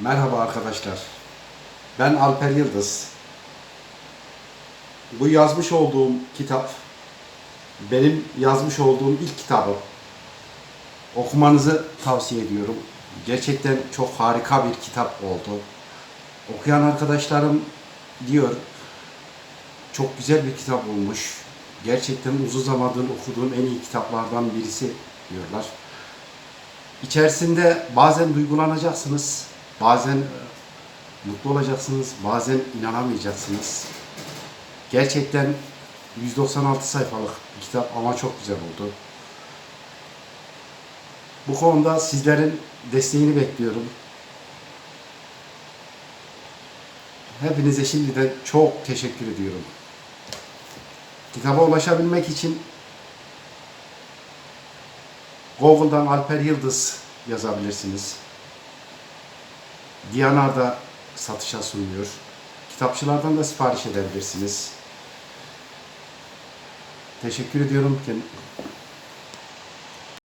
Merhaba arkadaşlar. Ben Alper Yıldız. Bu yazmış olduğum kitap benim yazmış olduğum ilk kitabım. Okumanızı tavsiye ediyorum. Gerçekten çok harika bir kitap oldu. Okuyan arkadaşlarım diyor çok güzel bir kitap olmuş. Gerçekten uzun zamandır okuduğum en iyi kitaplardan birisi diyorlar. İçerisinde bazen duygulanacaksınız, bazen mutlu olacaksınız, bazen inanamayacaksınız. Gerçekten 196 sayfalık bir kitap ama çok güzel oldu. Bu konuda sizlerin desteğini bekliyorum. Hepinize şimdiden çok teşekkür ediyorum. Kitaba ulaşabilmek için Google'dan Alper Yıldız yazabilirsiniz. Diyanar'da satışa sunuyor. Kitapçılardan da sipariş edebilirsiniz. Teşekkür ediyorum.